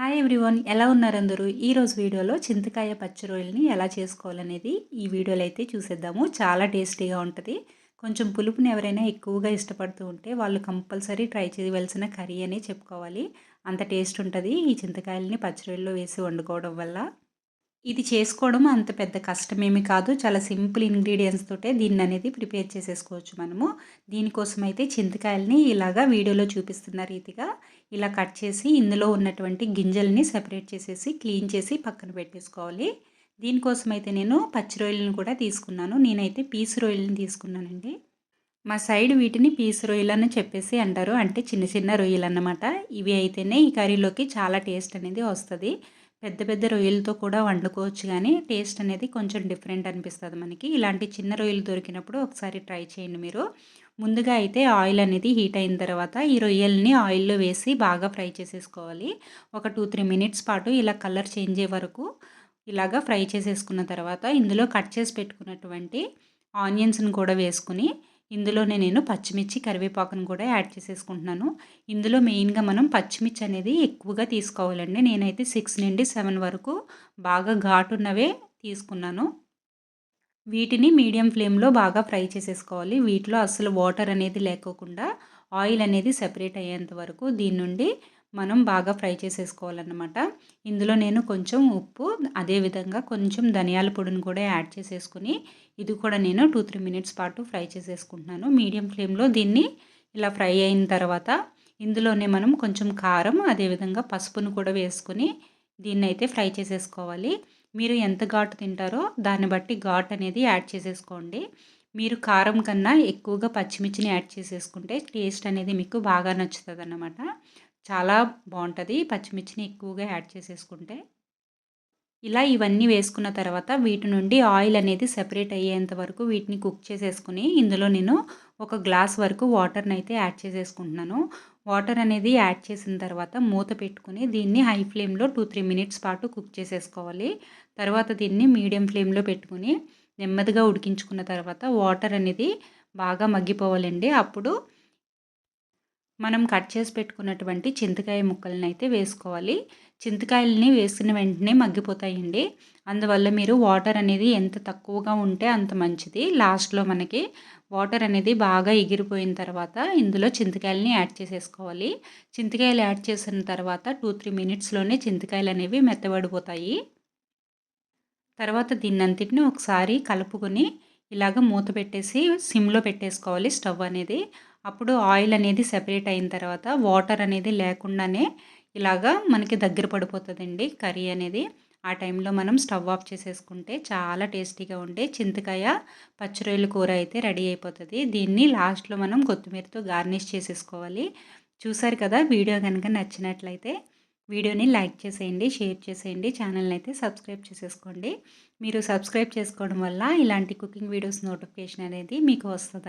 Hi everyone ఎలా ఉన్నారు అందరూ? ఈరోజు వీడియోలో చింతకాయ పచ్చి రొయ్యల్ని ఎలా చేసుకోవాలనేది ఈ వీడియోలో అయితే చూసేద్దాము. చాలా టేస్టీగా ఉంటుంది. కొంచెం పులుపుని ఎవరైనా ఎక్కువగా ఇష్టపడుతూ ఉంటే వాళ్ళు కంపల్సరీ ట్రై చేయవలసిన కర్రీ అనే చెప్పుకోవాలి. అంత టేస్ట్ ఉంటుంది ఈ చింతకాయలని పచ్చి రొయ్యల్లో వేసి వండుకోవడం వల్ల. ఇది చేసుకోవడం అంత పెద్ద కష్టమేమి కాదు. చాలా సింపుల్ ఇంగ్రీడియంట్స్ తోటే దీన్ని అనేది ప్రిపేర్ చేసేసుకోవచ్చు మనము. దీనికోసం అయితే చింతకాయలని ఇలాగా వీడియోలో చూపిస్తున్న రీతిగా ఇలా కట్ చేసి ఇందులో ఉన్నటువంటి గింజల్ని సెపరేట్ చేసేసి క్లీన్ చేసి పక్కన పెట్టేసుకోవాలి. దీనికోసం అయితే నేను పచ్చి రొయ్యలను కూడా తీసుకున్నాను. నేనైతే పీసు రొయ్యలను తీసుకున్నానండి. మా సైడ్ వీటిని పీసు రొయ్యలు అని చెప్పేసి అంటారు. అంటే చిన్న చిన్న రొయ్యలు అన్నమాట ఇవి అయితేనే ఈ కర్రీలోకి చాలా టేస్ట్ అనేది వస్తుంది. పెద్ద పెద్ద రొయ్యలతో కూడా వండుకోవచ్చు కానీ టేస్ట్ అనేది కొంచెం డిఫరెంట్ అనిపిస్తుంది మనకి. ఇలాంటి చిన్న రొయ్యలు దొరికినప్పుడు ఒకసారి ట్రై చేయండి మీరు. ముందుగా అయితే ఆయిల్ అనేది హీట్ అయిన తర్వాత ఈ రొయ్యల్ని ఆయిల్లో వేసి బాగా ఫ్రై చేసేసుకోవాలి. ఒక టూ త్రీ మినిట్స్ పాటు ఇలా కలర్ చేంజ్ అయ్యే వరకు ఇలాగా ఫ్రై చేసేసుకున్న తర్వాత ఇందులో కట్ చేసి పెట్టుకున్నటువంటి ఆనియన్స్ని కూడా వేసుకుని ఇందులోనే నేను పచ్చిమిర్చి కరివేపాకును కూడా యాడ్ చేసేసుకుంటున్నాను. ఇందులో మెయిన్గా మనం పచ్చిమిర్చి అనేది ఎక్కువగా తీసుకోవాలండి. నేనైతే సిక్స్ నుండి సెవెన్ వరకు బాగా ఘాటున్నవే తీసుకున్నాను. వీటిని మీడియం ఫ్లేమ్లో బాగా ఫ్రై చేసేసుకోవాలి. వీటిలో అసలు వాటర్ అనేది లేకోకుండా ఆయిల్ అనేది సెపరేట్ అయ్యేంత వరకు దీని నుండి మనం బాగా ఫ్రై చేసేసుకోవాలన్నమాట. ఇందులో నేను కొంచెం ఉప్పు అదేవిధంగా కొంచెం ధనియాల పొడిని కూడా యాడ్ చేసేసుకుని ఇది కూడా నేను టూ త్రీ మినిట్స్ పాటు ఫ్రై చేసేసుకుంటున్నాను. మీడియం ఫ్లేమ్లో దీన్ని ఇలా ఫ్రై అయిన తర్వాత ఇందులోనే మనం కొంచెం కారం అదేవిధంగా పసుపును కూడా వేసుకొని దీన్ని అయితే ఫ్రై చేసేసుకోవాలి. మీరు ఎంత ఘాటు తింటారో దాన్ని బట్టి ఘాట్ అనేది యాడ్ చేసేసుకోండి. మీరు కారం కన్నా ఎక్కువగా పచ్చిమిర్చిని యాడ్ చేసేసుకుంటే టేస్ట్ అనేది మీకు బాగా నచ్చుతుంది అన్నమాట చాలా బాగుంటుంది పచ్చిమిర్చిని ఎక్కువగా యాడ్ చేసేసుకుంటే. ఇలా ఇవన్నీ వేసుకున్న తర్వాత వీటి నుండి ఆయిల్ అనేది సెపరేట్ అయ్యేంత వరకు వీటిని కుక్ చేసేసుకుని ఇందులో నేను ఒక గ్లాస్ వరకు వాటర్ని అయితే యాడ్ చేసేసుకుంటున్నాను. వాటర్ అనేది యాడ్ చేసిన తర్వాత మూత పెట్టుకుని దీన్ని హై ఫ్లేమ్లో టూ త్రీ మినిట్స్ పాటు కుక్ చేసేసుకోవాలి. తర్వాత దీన్ని మీడియం ఫ్లేమ్లో పెట్టుకుని నెమ్మదిగా ఉడికించుకున్న తర్వాత వాటర్ అనేది బాగా మగ్గిపోవాలండి. అప్పుడు మనం కట్ చేసి పెట్టుకున్నటువంటి చింతకాయ ముక్కలను అయితే వేసుకోవాలి. చింతకాయలని వేసిన వెంటనే మగ్గిపోతాయండి. అందువల్ల మీరు వాటర్ అనేది ఎంత తక్కువగా ఉంటే అంత మంచిది. లాస్ట్లో మనకి వాటర్ అనేది బాగా ఎగిరిపోయిన తర్వాత ఇందులో చింతకాయలని యాడ్ చేసేసుకోవాలి. చింతకాయలు యాడ్ చేసిన తర్వాత టూ త్రీ మినిట్స్లోనే చింతకాయలు అనేవి మెత్తబడిపోతాయి. తర్వాత దీన్నంతటిని ఒకసారి కలుపుకొని ఇలాగ మూత పెట్టేసి సిమ్లో పెట్టేసుకోవాలి స్టవ్ అనేది. అప్పుడు ఆయిల్ అనేది సెపరేట్ అయిన తర్వాత వాటర్ అనేది లేకుండానే ఇలాగా మనకి దగ్గర పడిపోతుందండి కర్రీ అనేది. ఆ టైంలో మనం స్టవ్ ఆఫ్ చేసేసుకుంటే చాలా టేస్టీగా ఉండే చింతకాయ పచ్చిరొయ్యల కూర అయితే రెడీ అయిపోతుంది. దీన్ని లాస్ట్లో మనం కొత్తిమీరతో గార్నిష్ చేసేసుకోవాలి. చూసారు కదా వీడియో కనుక నచ్చినట్లయితే వీడియోని లైక్ చేసేయండి షేర్ చేసేయండి ఛానల్ని అయితే సబ్స్క్రైబ్ చేసేసుకోండి. మీరు సబ్స్క్రైబ్ చేసుకోవడం వల్ల ఇలాంటి కుకింగ్ వీడియోస్ నోటిఫికేషన్ అనేది మీకు వస్తుంది